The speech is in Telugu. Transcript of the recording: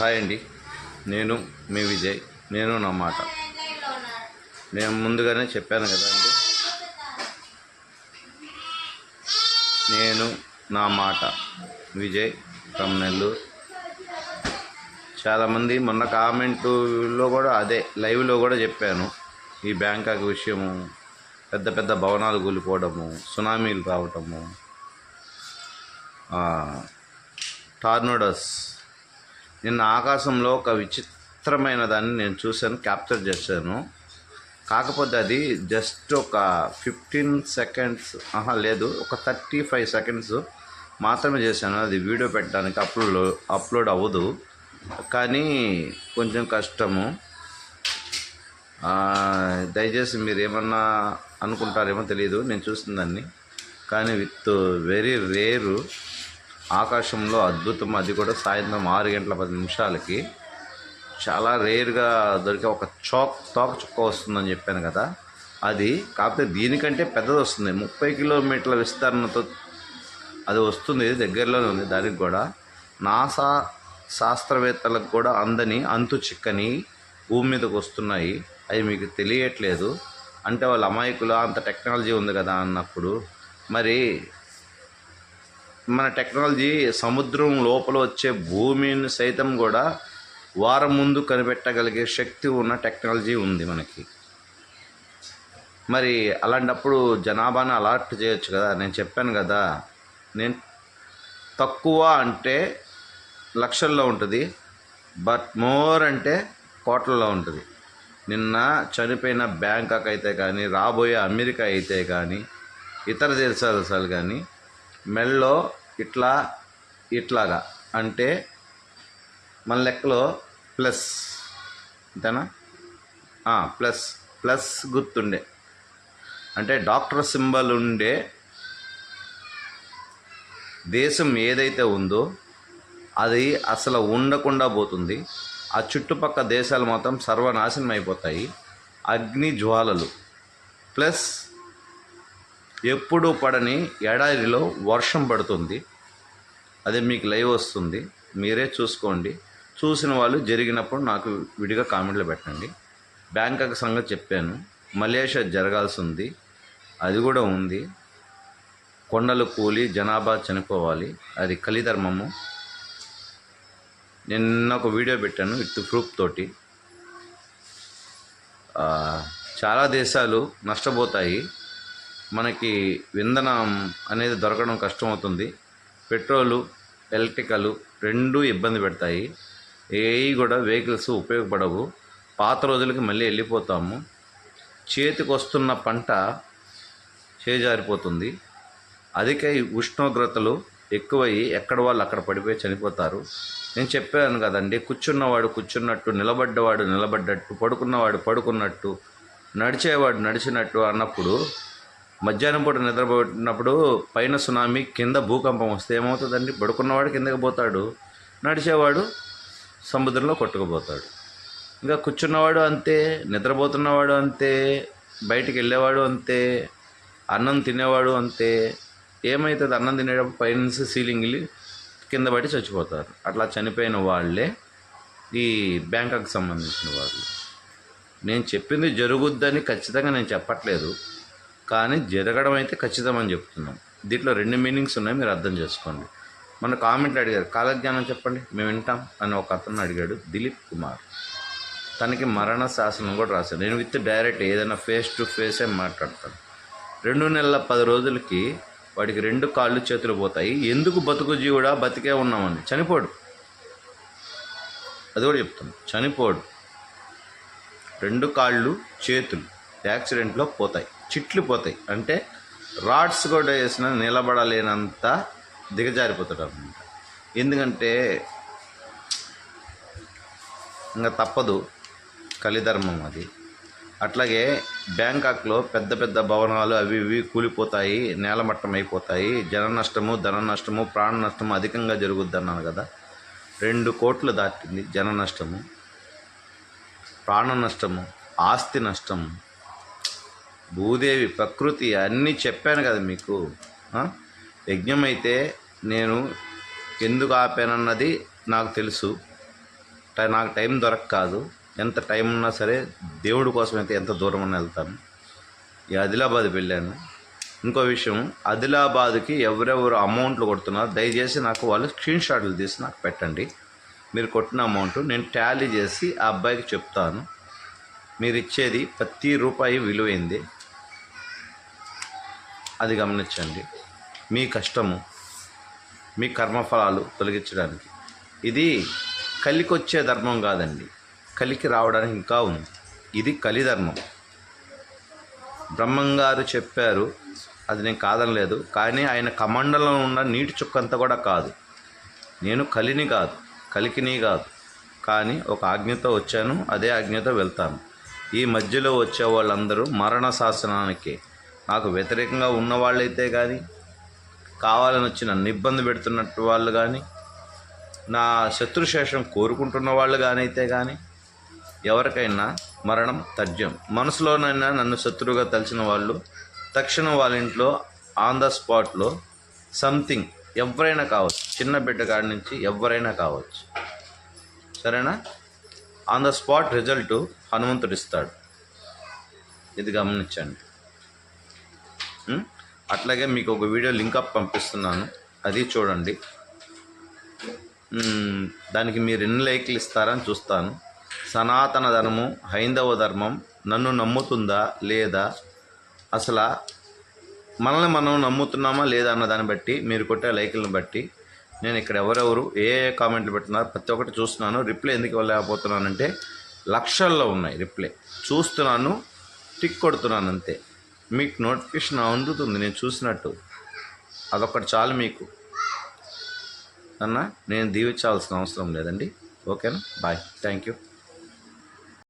హాయ్ అండి. నేను మీ విజయ్. నేను నా మాట. నేను ముందుగానే చెప్పాను కదా అండి. నేను నా మాట. విజయ్ ఫ్రమ్ నెల్లూరు. చాలామంది మొన్న కామెంటులో కూడా అదే లైవ్లో కూడా చెప్పాను. ఈ బ్యాంకాక్ విషయము పెద్ద పెద్ద భవనాలు కూలిపోవడము సునామీలు రావటము టార్నోడస్ నిన్న ఆకాశంలో ఒక విచిత్రమైన దాన్ని నేను చూశాను క్యాప్చర్ చేశాను. కాకపోతే అది జస్ట్ ఒక ఫిఫ్టీన్ సెకండ్స్ ఆహా లేదు ఒక థర్టీ ఫైవ్ సెకండ్స్ మాత్రమే చేశాను. అది వీడియో పెట్టడానికి అప్లోడ్ అప్లోడ్ అవ్వదు. కానీ కొంచెం కష్టము. దయచేసి మీరు ఏమన్నా అనుకుంటారేమో తెలియదు నేను చూసిన దాన్ని. కానీ విత్ వెరీ రేరు ఆకాశంలో అద్భుతం. అది కూడా సాయంత్రం ఆరు గంటల పది నిమిషాలకి. చాలా రేర్గా దొరికే ఒక చోక్ తోక చుక్క వస్తుందని చెప్పాను కదా. అది కాకపోతే దీనికంటే పెద్దది వస్తుంది ముప్పై కిలోమీటర్ల విస్తరణతో అది వస్తుంది. దగ్గరలోనే ఉంది దానికి కూడా. నాసా శాస్త్రవేత్తలకు కూడా అందని అంతు చిక్కని భూమి మీదకి వస్తున్నాయి. అవి మీకు తెలియట్లేదు. అంటే వాళ్ళ అమాయకులు అంత టెక్నాలజీ ఉంది కదా అన్నప్పుడు. మరి మన టెక్నాలజీ సముద్రం లోపల వచ్చే భూమిని సైతం కూడా వారం ముందు కనిపెట్టగలిగే శక్తి ఉన్న టెక్నాలజీ ఉంది మనకి. మరి అలాంటప్పుడు జనాభాని అలర్ట్ చేయొచ్చు కదా. నేను చెప్పాను కదా. నేను తక్కువ అంటే లక్షల్లో ఉంటుంది బట్ మోర్ అంటే కోట్లలో ఉంటుంది. నిన్న చనిపోయిన బ్యాంకాక్ అయితే కానీ రాబోయే అమెరికా అయితే కానీ ఇతర దేశాలు కానీ మెల్లో ఇట్లా ఇట్లాగా. అంటే మన లెక్కలో ప్లస్ అంతేనా? ప్లస్ ప్లస్ గుర్తుండే. అంటే డాక్టర్ సింబల్ ఉండే దేశం ఏదైతే ఉందో అది అసలు ఉండకుండా పోతుంది. ఆ చుట్టుపక్క దేశాలు మాత్రం సర్వనాశనం అయిపోతాయి. అగ్ని జ్వాలలు. ప్లస్ ఎప్పుడు పడని ఎడారిలో వర్షం పడుతుంది. అదే మీకు లైవ్ వస్తుంది. మీరే చూసుకోండి. చూసిన వాళ్ళు జరిగినప్పుడు నాకు విడిగా కామెంట్లు పెట్టండి. బ్యాంకాక్ సంగతి చెప్పాను. మలేషియా జరగాల్సి ఉంది అది కూడా ఉంది. కొండలు కూలి జనాభా చనిపోవాలి. అది కలిధర్మము. నేను నిన్న ఒక వీడియో పెట్టాను విత్ ప్రూఫ్ తోటి. చాలా దేశాలు నష్టపోతాయి. మనకి ఇంధనం అనేది దొరకడం కష్టమవుతుంది. పెట్రోలు ఎలక్ట్రికలు రెండు ఇబ్బంది పెడతాయి. ఏవి కూడా వెహికల్స్ ఉపయోగపడవు. పాత రోజులకి మళ్ళీ వెళ్ళిపోతాము. చేతికి వస్తున్న పంట చేజారిపోతుంది. అధిక ఉష్ణోగ్రతలు ఎక్కువయ్యి ఎక్కడ వాళ్ళు అక్కడ పడిపోయి చనిపోతారు. నేను చెప్పాను కదండి కూర్చున్నవాడు కూర్చున్నట్టు నిలబడ్డవాడు నిలబడ్డట్టు పడుకున్నవాడు పడుకున్నట్టు నడిచేవాడు నడిచినట్టు అన్నప్పుడు మధ్యాహ్నం పూట నిద్రపోయినప్పుడు పైన సునామీ కింద భూకంపం వస్తే ఏమవుతుందండి? పడుకున్నవాడు కిందకి పోతాడు. నడిచేవాడు సముద్రంలో కొట్టుకుపోతాడు. ఇంకా కూర్చున్నవాడు అంతే నిద్రపోతున్నవాడు అంతే బయటికి వెళ్ళేవాడు అంతే అన్నం తినేవాడు అంతే. ఏమవుతుంది అన్నం తినేటప్పుడు? పైనుంచి సీలింగ్లు కింద పడి చచ్చిపోతారు. అట్లా చనిపోయిన వాళ్ళే ఈ బ్యాంకాక్ సంబంధించిన వాళ్ళు. నేను చెప్పింది జరుగుద్దని ఖచ్చితంగా నేను చెప్పట్లేదు. కానీ జరగడం అయితే ఖచ్చితమని చెప్తున్నాం. దీంట్లో రెండు మీనింగ్స్ ఉన్నాయి మీరు అర్థం చేసుకోండి. మన కామెంట్లు అడిగారు కాలజ్ఞానం చెప్పండి మేము వింటాం అని ఒక అతను అడిగాడు దిలీప్ కుమార్. తనకి మరణ శాసనం కూడా రాశాను నేను విత్ డైరెక్ట్ ఏదైనా ఫేస్ టు ఫేసే మాట్లాడతాను. రెండు నెలల పది రోజులకి వాడికి రెండు కాళ్ళు చేతులు పోతాయి. ఎందుకు బతుకు జీవుడా? బతికే ఉన్నామని. చనిపోడు. అది కూడా చెప్తాను చనిపోడు. రెండు కాళ్ళు చేతులు యాక్సిడెంట్లో పోతాయి. చిట్లు పోతాయి. అంటే రాడ్స్ కూడా వేసిన నిలబడలేనంత దిగజారిపోతాడు అనమాట ఎందుకంటే ఇంకా తప్పదు. కలిధర్మం అది. అట్లాగే బ్యాంకాక్లో పెద్ద పెద్ద భవనాలు అవి ఇవి కూలిపోతాయి. నేలమట్టం అయిపోతాయి. జన నష్టము ధన నష్టము ప్రాణ నష్టము అధికంగా జరుగుద్ది అన్నాను కదా. రెండు కోట్లు దాటింది జన నష్టము ప్రాణ నష్టము ఆస్తి నష్టము. భూదేవి ప్రకృతి అన్నీ చెప్పాను కదా మీకు యజ్ఞం అయితే నేను ఎందుకు ఆపానన్నది నాకు తెలుసు. టై- నాకు టైం దొరక కాదు ఎంత టైం ఉన్నా సరే దేవుడి కోసం అయితే ఎంత దూరం అని వెళ్తాను. ఈ ఆదిలాబాద్ వెళ్ళాను. ఇంకో విషయం ఆదిలాబాద్కి ఎవరెవరు అమౌంట్లు కొడుతున్నారో దయచేసి నాకు వాళ్ళు స్క్రీన్ షాట్లు తీసి నాకు పెట్టండి. మీరు కొట్టిన అమౌంట్ నేను ట్యాలీ చేసి ఆ అబ్బాయికి చెప్తాను. మీరు ఇచ్చేది ప్రతి రూపాయి విలువైంది. అది గమనించండి. మీ కష్టము మీ కర్మఫలాలు తొలగించడానికి. ఇది కలికి వచ్చే ధర్మం కాదండి. కలికి రావడానికి ఇంకా ఉంది. ఇది కలిధర్మం బ్రహ్మంగారు చెప్పారు అది నేను కాదనలేదు కానీ ఆయన కమండలం ఉన్న నీటి చుక్కంత కూడా కాదు. నేను కలిని కాదు కలికిని కాదు. కానీ ఒక ఆజ్ఞతో వచ్చాను అదే ఆజ్ఞతో వెళ్తాను. ఈ మధ్యలో వచ్చే వాళ్ళందరూ మరణ శాసనానికి నాకు వ్యతిరేకంగా ఉన్న వాళ్ళైతే కానీ కావాలని వచ్చి నన్ను ఇబ్బంది పెడుతున్నట్టు వాళ్ళు కానీ నా శత్రుశేషం కోరుకుంటున్న వాళ్ళు కానైతే అయితే కానీ ఎవరికైనా మరణం తథ్యం. మనసులోనైనా నన్ను శత్రువుగా తలిచిన వాళ్ళు తక్షణం వాళ్ళ ఇంట్లో ఆన్ ద స్పాట్లో సంథింగ్ ఎవరైనా కావచ్చు చిన్న బిడ్డ కాడి నుంచి ఎవరైనా కావచ్చు. సరేనా? ఆన్ ద స్పాట్ రిజల్ట్ హనుమంతుడు ఇస్తాడు. ఇది గమనించండి. Hmm? అట్లాగే మీకు ఒక వీడియో లింకప్ పంపిస్తున్నాను. అది చూడండి. Hmm, దానికి మీరు ఎన్ని లైక్లు ఇస్తారని చూస్తాను. సనాతన ధర్మం హైందవ ధర్మం నన్ను నమ్ముతుందా లేదా? అసలు మనల్ని మనం నమ్ముతున్నామా లేదా అన్న దాన్ని బట్టి మీరు కొట్టే లైకులను బట్టి నేను ఇక్కడ ఎవరెవరు ఏ ఏ కామెంట్లు పెడుతున్నారు ప్రతి ఒక్కటి చూస్తున్నాను. రిప్లై ఎందుకు ఇవ్వలేకపోతున్నానంటే లక్షల్లో ఉన్నాయి రిప్లై. చూస్తున్నాను టిక్ కొడుతున్నాను అంతే. మీకు నోటిఫికేషన్ అందుతుంది నేను చూసినట్టు. అదొకటి చాలు మీకు. అన్న నేను దీవించాల్సిన అవసరం లేదండి. ఓకేనా? బాయ్. Thank you.